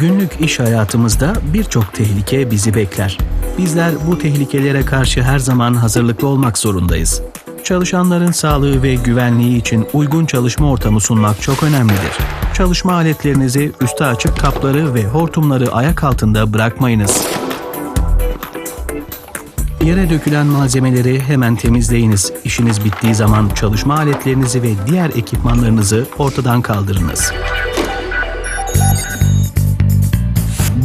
Günlük iş hayatımızda birçok tehlike bizi bekler. Bizler bu tehlikelere karşı her zaman hazırlıklı olmak zorundayız. Çalışanların sağlığı ve güvenliği için uygun çalışma ortamı sunmak çok önemlidir. Çalışma aletlerinizi, üstü açık kapları ve hortumları ayak altında bırakmayınız. Yere dökülen malzemeleri hemen temizleyiniz. İşiniz bittiği zaman çalışma aletlerinizi ve diğer ekipmanlarınızı ortadan kaldırınız.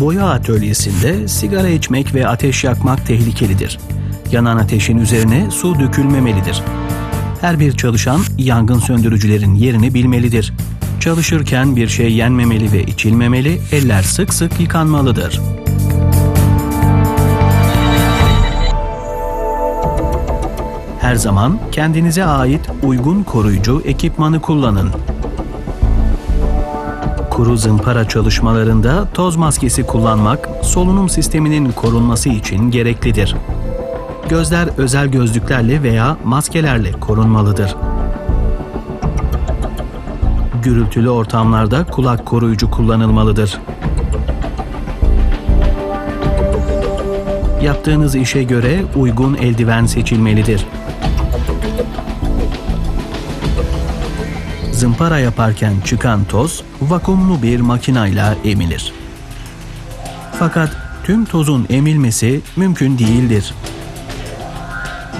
Boya atölyesinde sigara içmek ve ateş yakmak tehlikelidir. Yanan ateşin üzerine su dökülmemelidir. Her bir çalışan yangın söndürücülerin yerini bilmelidir. Çalışırken bir şey yenmemeli ve içilmemeli, eller sık sık yıkanmalıdır. Her zaman kendinize ait uygun koruyucu ekipmanı kullanın. Kuru zımpara çalışmalarında toz maskesi kullanmak solunum sisteminin korunması için gereklidir. Gözler özel gözlüklerle veya maskelerle korunmalıdır. Gürültülü ortamlarda kulak koruyucu kullanılmalıdır. Yaptığınız işe göre uygun eldiven seçilmelidir. Zımpara yaparken çıkan toz vakumlu bir makinayla emilir. Fakat tüm tozun emilmesi mümkün değildir.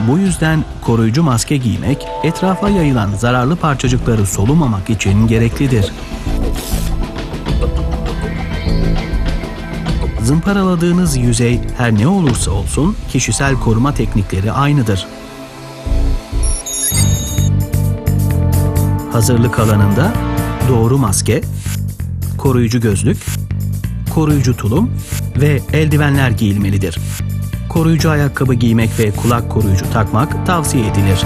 Bu yüzden koruyucu maske giymek etrafa yayılan zararlı parçacıkları solumamak için gereklidir. Zımparaladığınız yüzey her ne olursa olsun kişisel koruma teknikleri aynıdır. Hazırlık alanında doğru maske, koruyucu gözlük, koruyucu tulum ve eldivenler giyilmelidir. Koruyucu ayakkabı giymek ve kulak koruyucu takmak tavsiye edilir.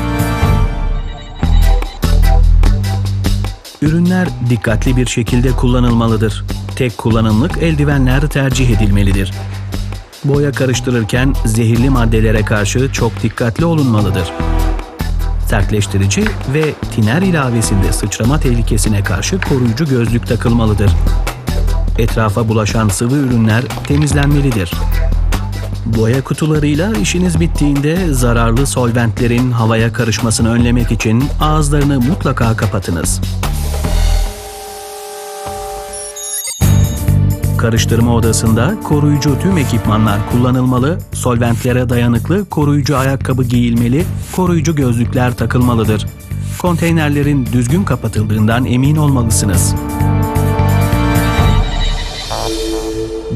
Ürünler dikkatli bir şekilde kullanılmalıdır. Tek kullanımlık eldivenler tercih edilmelidir. Boya karıştırırken zehirli maddelere karşı çok dikkatli olunmalıdır sertleştirici ve tiner ilavesinde sıçrama tehlikesine karşı koruyucu gözlük takılmalıdır. Etrafa bulaşan sıvı ürünler temizlenmelidir. Boya kutularıyla işiniz bittiğinde zararlı solventlerin havaya karışmasını önlemek için ağızlarını mutlaka kapatınız. Karıştırma odasında koruyucu tüm ekipmanlar kullanılmalı, solventlere dayanıklı koruyucu ayakkabı giyilmeli, koruyucu gözlükler takılmalıdır. Konteynerlerin düzgün kapatıldığından emin olmalısınız.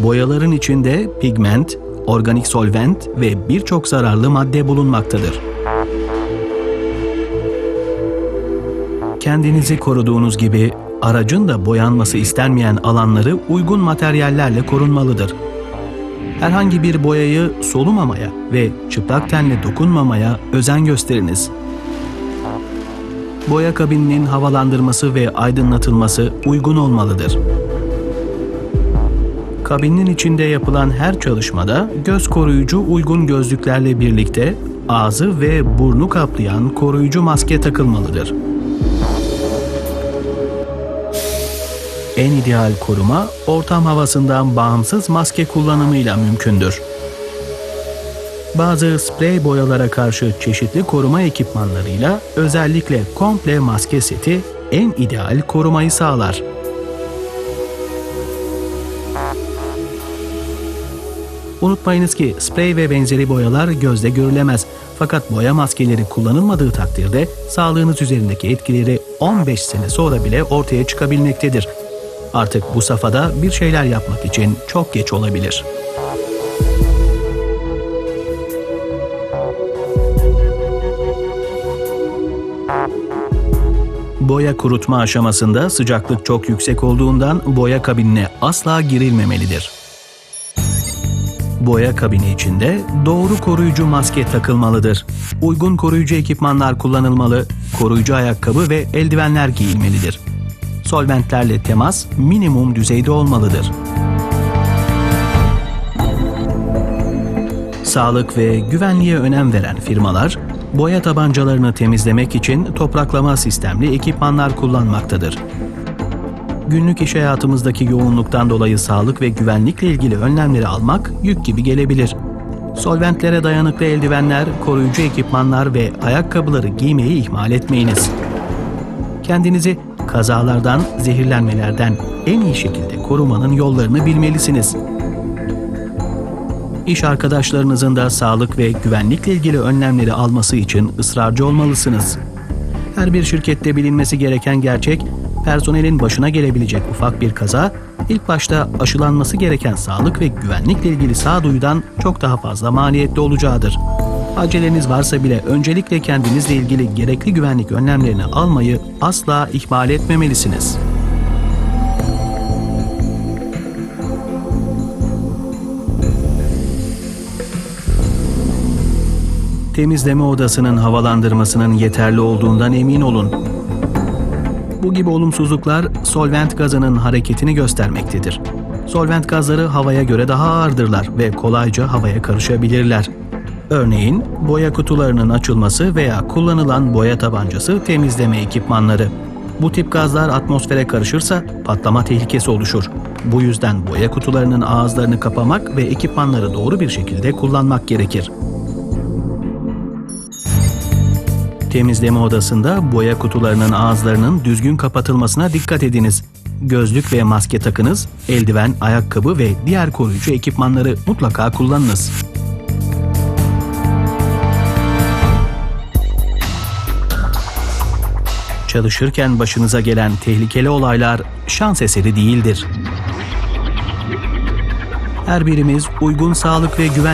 Boyaların içinde pigment, organik solvent ve birçok zararlı madde bulunmaktadır. Kendinizi koruduğunuz gibi aracın da boyanması istenmeyen alanları uygun materyallerle korunmalıdır. Herhangi bir boyayı solumamaya ve çıplak tenle dokunmamaya özen gösteriniz. Boya kabininin havalandırması ve aydınlatılması uygun olmalıdır. Kabinin içinde yapılan her çalışmada göz koruyucu uygun gözlüklerle birlikte ağzı ve burnu kaplayan koruyucu maske takılmalıdır. En ideal koruma ortam havasından bağımsız maske kullanımıyla mümkündür. Bazı sprey boyalara karşı çeşitli koruma ekipmanlarıyla özellikle komple maske seti en ideal korumayı sağlar. Unutmayınız ki sprey ve benzeri boyalar gözle görülemez. Fakat boya maskeleri kullanılmadığı takdirde sağlığınız üzerindeki etkileri 15 sene sonra bile ortaya çıkabilmektedir. Artık bu safhada bir şeyler yapmak için çok geç olabilir. Boya kurutma aşamasında sıcaklık çok yüksek olduğundan boya kabinine asla girilmemelidir. Boya kabini içinde doğru koruyucu maske takılmalıdır. Uygun koruyucu ekipmanlar kullanılmalı, koruyucu ayakkabı ve eldivenler giyilmelidir solventlerle temas minimum düzeyde olmalıdır. Sağlık ve güvenliğe önem veren firmalar, boya tabancalarını temizlemek için topraklama sistemli ekipmanlar kullanmaktadır. Günlük iş hayatımızdaki yoğunluktan dolayı sağlık ve güvenlikle ilgili önlemleri almak yük gibi gelebilir. Solventlere dayanıklı eldivenler, koruyucu ekipmanlar ve ayakkabıları giymeyi ihmal etmeyiniz. Kendinizi kazalardan, zehirlenmelerden en iyi şekilde korumanın yollarını bilmelisiniz. İş arkadaşlarınızın da sağlık ve güvenlikle ilgili önlemleri alması için ısrarcı olmalısınız. Her bir şirkette bilinmesi gereken gerçek, personelin başına gelebilecek ufak bir kaza, ilk başta aşılanması gereken sağlık ve güvenlikle ilgili sağduyudan çok daha fazla maliyetli olacağıdır. Aceleniz varsa bile öncelikle kendinizle ilgili gerekli güvenlik önlemlerini almayı asla ihmal etmemelisiniz. Temizleme odasının havalandırmasının yeterli olduğundan emin olun. Bu gibi olumsuzluklar solvent gazının hareketini göstermektedir. Solvent gazları havaya göre daha ağırdırlar ve kolayca havaya karışabilirler. Örneğin boya kutularının açılması veya kullanılan boya tabancası temizleme ekipmanları. Bu tip gazlar atmosfere karışırsa patlama tehlikesi oluşur. Bu yüzden boya kutularının ağızlarını kapamak ve ekipmanları doğru bir şekilde kullanmak gerekir. Temizleme odasında boya kutularının ağızlarının düzgün kapatılmasına dikkat ediniz. Gözlük ve maske takınız, eldiven, ayakkabı ve diğer koruyucu ekipmanları mutlaka kullanınız. Çalışırken başınıza gelen tehlikeli olaylar şans eseri değildir. Her birimiz uygun sağlık ve güven